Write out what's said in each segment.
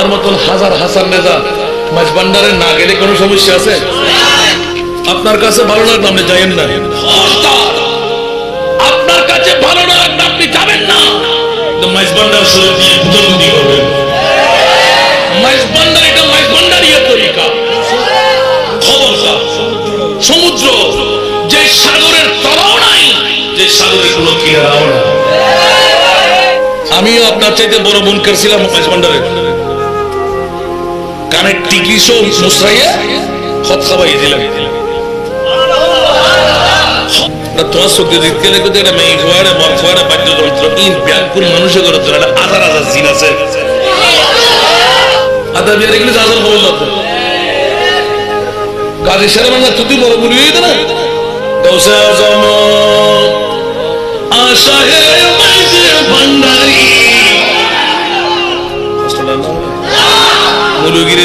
আমার মতন হাজার হাসান রেজা মাছ ভান্ডারে না গেলে কোনো সমস্যা আছে? আপনার কাছে ভালো লাগবে আপনি যাইয়েন না। আপনার কাছে ভালো না লাগলে আপনি যাবেন না। মাছ ভান্ডার শুরু দিয়ে বুঝাবুঝি করবেন। মাইজ ভান্ডার এটা মাইজ ভান্ডারিয়া তরিকা। খবরদার সমুদ্র, যে সাগরের তলাও নাই, যে সাগরের কোনো কিনারাও না আমিও আপনার চাইতে বড় বুনকার করছিলাম মাছ কানের টিকি সব মুসরাইয়া খত খাবাই দিলাম। না তোমার চোখে দেখতে দেখতে এটা মেয়ে খোয়ারে মর খোয়ারে বাদ্যযন্ত্র ইন ব্যাকুল মানুষের করে তোরা হাজার হাজার জিন আছে। আদা বিয়ার এগুলো হাজার খবর না গাজী সেরা বাংলা তুই বড় হয়ে না? আশা হে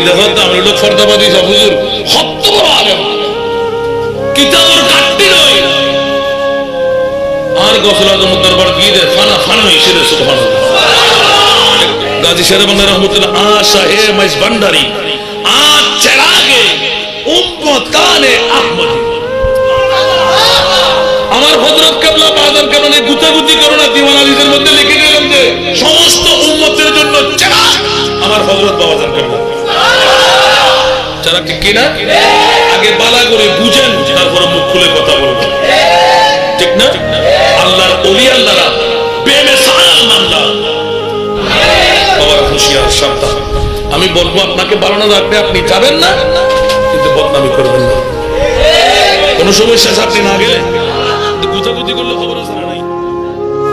দেখো তো, আমরা লোক ফর্দাবাদী সব, হুজুর। আর গসল আজম দরবার গিয়ে দে ফানা ফানা রে, সুবহানাল্লাহ। গাজী শেরে বাংলা রহমতুল্লাহ, আশা হে মাইজ ভান্ডারি আজ চেরাগে উম্মত কানে আহমদি। আমার হযরত কেবলা বাজার কেবলা গুতাগুতি করো না, দিওয়ান আলীদের মধ্যে লিখে দিলাম যে, সমস্ত উম্মতের জন্য চেরাগ আমার হযরত বাবাজান কেবলা যারা ঠিক কিনা? আগে বালা করে বুঝেন, তারপরে মুখ খুলে কথা বলবেন ঠিক না? আল্লাহর ওলি আল্লাহরা আমি বলব, আপনাকে বানানো রাখবে আপনি যাবেন না, কিন্তু বদনামি করবেন না। কোনো সমস্যা আছে আপনি না গেলে। গুজাগুজি করলে খবর আছে না